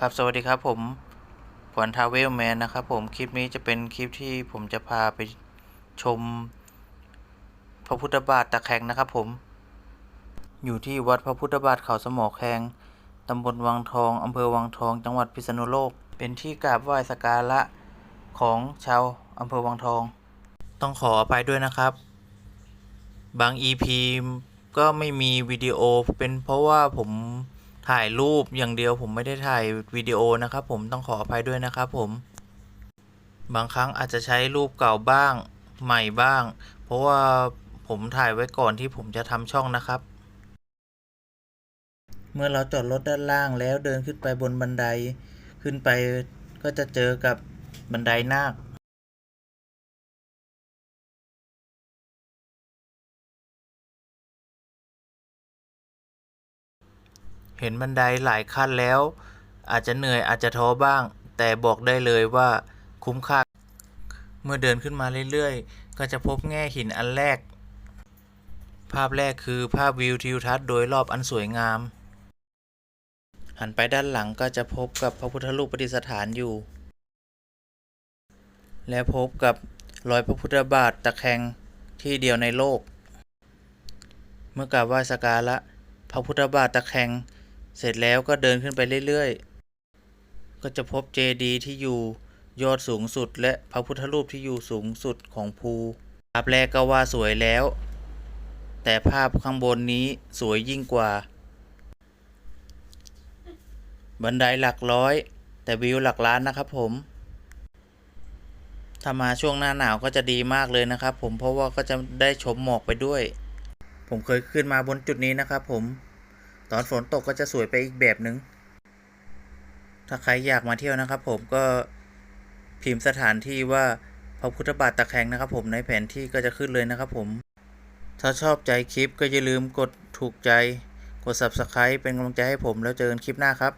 ครับสวัสดีครับผมขวัญทาเวลแมนนะครับผมคลิปนี้จะเป็นคลิปที่ผมจะพาไปชม พระพุทธบาทตะแคงนะครับผม อยู่ที่วัดพระพุทธบาทเขาสมอแคงตำบลวังทองอำเภอวังทอง จังหวัดพิษณุโลก เป็นที่กราบไหว้สักการะของชาวอำเภอวังทอง ต้องขออภัยด้วยนะครับ บาง EP ก็ไม่มีวิดีโอเป็นเพราะว่าผม ถ่ายรูปอย่างเดียวผมไม่ได้ถ่ายวิดีโอนะครับผมต้องขออภัยด้วยนะครับผม บางครั้งอาจจะใช้รูปเก่าบ้างใหม่บ้าง เพราะว่าผมถ่ายไว้ก่อนที่ผมจะทำช่องนะครับ เมื่อเราจอดรถด้านล่างแล้วเดินขึ้นไปบนบันได ขึ้นไปก็จะเจอกับบันไดนาค เห็นบันไดหลายขั้นแล้ว อาจจะเหนื่อยอาจจะท้อบ้าง แต่บอกได้เลยว่าคุ้มค่า เมื่อเดินขึ้นมาเรื่อยๆ ก็จะพบแง่หินอันแรก ภาพแรกคือภาพวิวทิวทัศน์โดยรอบอันสวยงาม หันไปด้านหลังก็จะพบกับพระพุทธรูปประดิษฐานอยู่ และพบกับรอยพระพุทธบาทตะแคงที่เดียวในโลก เมื่อกราบไหว้สักการะพระพุทธบาทตะแคง เสร็จแล้วก็เดินขึ้นไปเรื่อยๆ ก็จะพบเจดีย์ที่อยู่ยอดสูงสุด และพระพุทธรูปที่อยู่สูงสุดของภูภาพแรกก็ว่าสวยแล้ว แต่ภาพข้างบนนี้สวยยิ่งกว่า บันไดหลักร้อย แต่วิวหลักล้านนะครับผม ถ้ามาช่วงหน้าหนาวก็จะดีมากเลยนะครับผมเพราะว่าก็จะได้ชมหมอกไปด้วย ผมเคยขึ้นมาบนจุดนี้นะครับผม ตอนฝนตกก็จะสวยไปอีกแบบหนึง่ง ถ้าใครอยากมาเที่ยวนะครับ ผมก็พิมพ์สถานที่ว่าพระพุทธบาทตะแคงนะครับ ผมในแผนที่ก็จะขึ้นเลยนะครับ ผม ถ้าชอบใจคลิปก็อย่าลืมกดถูกใจ กด subscribe เป็นกำลังใจให้ผมแล้วเจอกันคลิปหน้าครับ